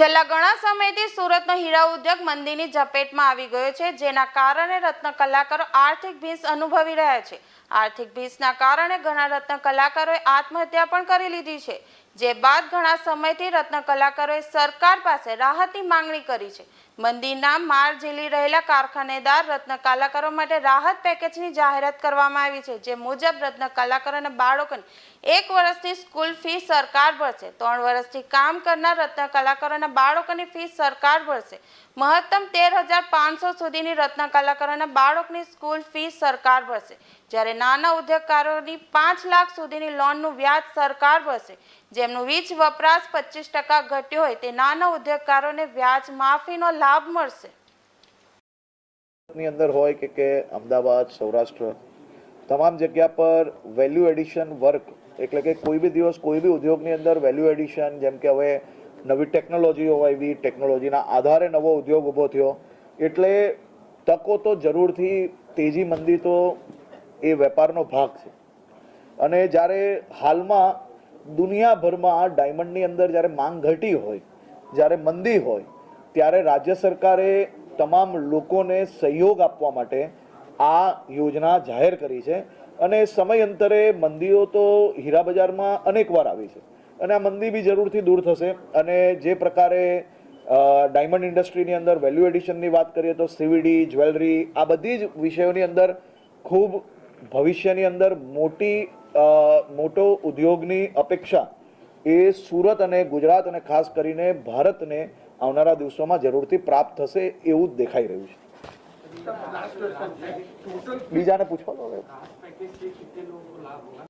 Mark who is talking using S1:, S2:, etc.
S1: છેલ્લા ઘણા સમયથી સુરતનો હીરા ઉદ્યોગ મંદીની ઝપેટમાં આવી ગયો છે, જેના કારણે રત્ન કલાકારો આર્થિક ભીંસ અનુભવી રહ્યા છે. આર્થિક ભીંસના કારણે ઘણા રત્ન કલાકારોએ આત્મહત્યા પણ કરી લીધી છે. જે બાદ ઘણા સમયથી રત્ન કલાકારોએ સરકાર પાસે રાહતની માંગણી કરી છે. મંદીના માર ઝીલી રહેલા કારખાનેદાર રત્ન કલાકારો માટે રાહત પેકેજની જાહેરાત કરવામાં આવી છે. જે મુજબ રત્ન કલાકારો અને બાળકોને એક વર્ષની સ્કૂલ ફી સરકાર ભરશે. ત્રણ વર્ષથી કામ કરનાર રત્ન કલાકારોના બાળકોની ફી સરકાર ભરશે. મહત્તમ તેર હજાર પાંચસો સુધીની રત્ન કલાકારોના બાળકની સ્કૂલ ફી સરકાર ભરશે. જ્યારે નાના ઉદ્યોગકારોની પાંચ લાખ સુધીની લોનનું વ્યાજ સરકાર ભરશે. જેમનું વીજ વપરાશ પચીસ ટકા ઘટ્યો હોય તે નાના ઉદ્યોગકારોને વ્યાજ માફીનો લાભ મળશે.
S2: ની અંદર હોય કે કે અમદાવાદ, સૌરાષ્ટ્ર, તમામ જગ્યા પર વેલ્યુ એડિશન વર્ક એટલે કે કોઈ બી દિવસ કોઈ બી ઉદ્યોગની અંદર વેલ્યુ એડિશન જેમ કે હવે નવી ટેકનોલોજીઓ આવી ટેકનોલોજીના આધારે નવો ઉદ્યોગ ઊભો થયો, એટલે તકો તો જરૂરથી તેજી મંદી તો એ વેપારનો ભાગ છે. અને જ્યારે હાલમાં દુનિયાભરમાં ડાયમંડની અંદર જ્યારે માંગ ઘટી હોય, જ્યારે મંદી હોય, ત્યારે રાજ્ય સરકારે તમામ લોકોને સહયોગ આપવા માટે આ યોજના જાહેર કરી છે. અને સમયાંતરે મંદીઓ તો હીરા બજારમાં અનેકવાર આવી છે. અને આ મંદી બી જરૂરથી દૂર થશે. અને જે પ્રકારે ડાયમંડ ઇન્ડસ્ટ્રીની અંદર વેલ્યુ એડિશનની વાત કરીએ તો સીવીડી, જ્વેલરી આ બધી જ વિષયોની અંદર ખૂબ ભવિષ્યની અંદર મોટી મોટો ઉદ્યોગની અપેક્ષા એ સુરત અને ગુજરાત અને ખાસ કરીને ભારતને આવનારા દિવસોમાં જરૂરથી પ્રાપ્ત થશે એવું જ દેખાઈ રહ્યું છે બીજાને પૂછવા દો.